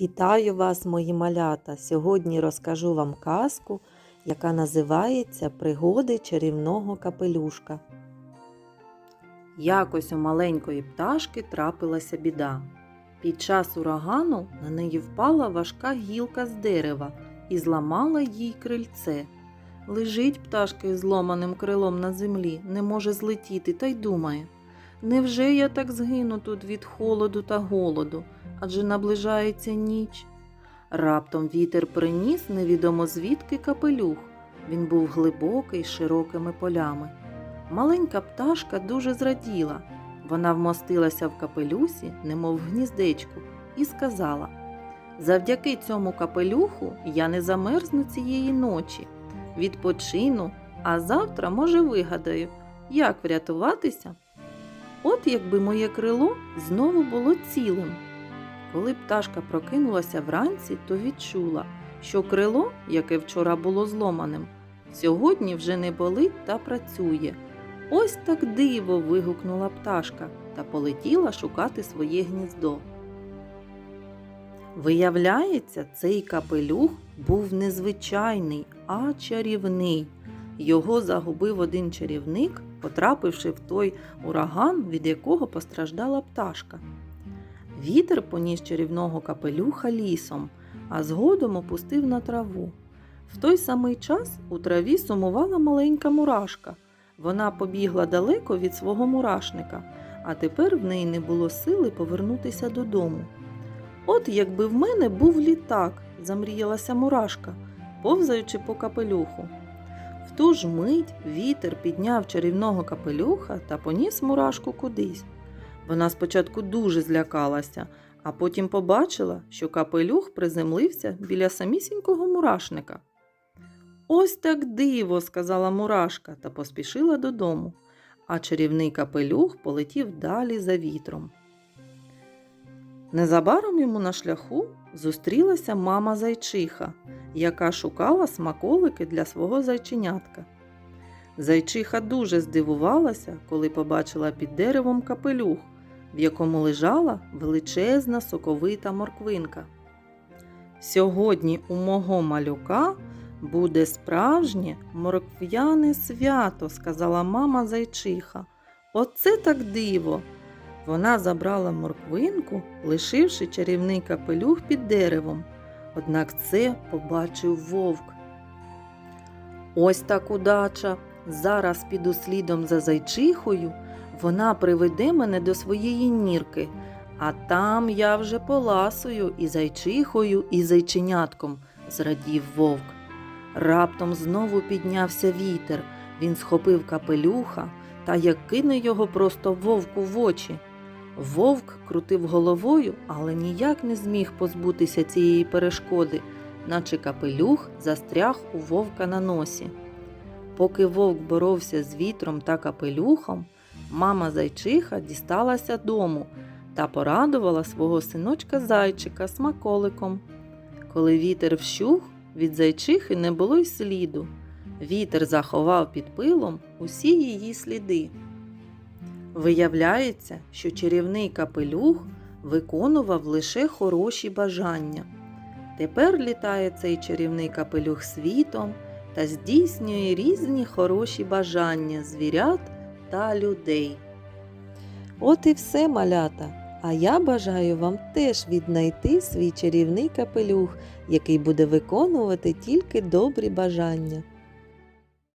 Вітаю вас, мої малята! Сьогодні розкажу вам казку, яка називається Пригоди чарівного капелюшка. Якось у маленької пташки трапилася біда. Під час урагану на неї впала важка гілка з дерева і зламала їй крильце. Лежить пташка із зломаним крилом на землі, не може злетіти та й думає. Невже я так згину тут від холоду та голоду? адже наближається ніч. Раптом вітер приніс невідомо звідки капелюх. Він був глибокий широкими полями. Маленька пташка дуже зраділа. Вона вмостилася в капелюсі, немов в гніздечку, і сказала: Завдяки цьому капелюху я не замерзну цієї ночі. Відпочину, а завтра, може, вигадаю, як врятуватися. От якби моє крило знову було цілим. Коли пташка прокинулася вранці, то відчула, що крило, яке вчора було зломаним, сьогодні вже не болить та працює. Ось так диво. вигукнула пташка та полетіла шукати своє гніздо. Виявляється, цей капелюх був незвичайний, а чарівний. Його загубив один чарівник, потрапивши в той ураган, від якого постраждала пташка. Вітер поніс чарівного капелюха лісом, а згодом опустив на траву. В той самий час у траві сумувала маленька мурашка. Вона побігла далеко від свого мурашника, а тепер в неї не було сили повернутися додому. От якби в мене був літак, замріялася мурашка, повзаючи по капелюху. В ту ж мить вітер підняв чарівного капелюха та поніс мурашку кудись. Вона спочатку дуже злякалася, а потім побачила, що капелюх приземлився біля самісінького мурашника. Ось так диво, сказала мурашка та поспішила додому, а чарівний капелюх полетів далі за вітром. Незабаром йому на шляху зустрілася мама зайчиха, яка шукала смаколики для свого зайченятка. Зайчиха дуже здивувалася, коли побачила під деревом капелюх, в якому лежала величезна соковита морквинка. Сьогодні у мого малюка буде справжнє моркв'яне свято, сказала мама зайчиха. Оце так диво. Вона забрала морквинку, лишивши чарівний капелюх під деревом. Однак це побачив вовк. Ось так удача. Зараз піду слідом за зайчихою. Вона приведе мене до своєї нірки, а там я вже поласую і зайчихою, і зайченятком, зрадів вовк. Раптом знову піднявся вітер. Він схопив капелюха та як кине його просто вовку в очі. Вовк крутив головою, але ніяк не зміг позбутися цієї перешкоди, наче капелюх застряг у вовка на носі. Поки вовк боровся з вітром та капелюхом, мама зайчиха дісталася дому та порадувала свого синочка зайчика смаколиком. Коли вітер вщух, від зайчихи не було й сліду. Вітер заховав під пилом усі її сліди. Виявляється, що чарівний капелюх виконував лише хороші бажання. Тепер літає цей чарівний капелюх світом та здійснює різні хороші бажання звірят та людей. От і все, малята. А я бажаю вам теж віднайти свій чарівний капелюх, який буде виконувати тільки добрі бажання.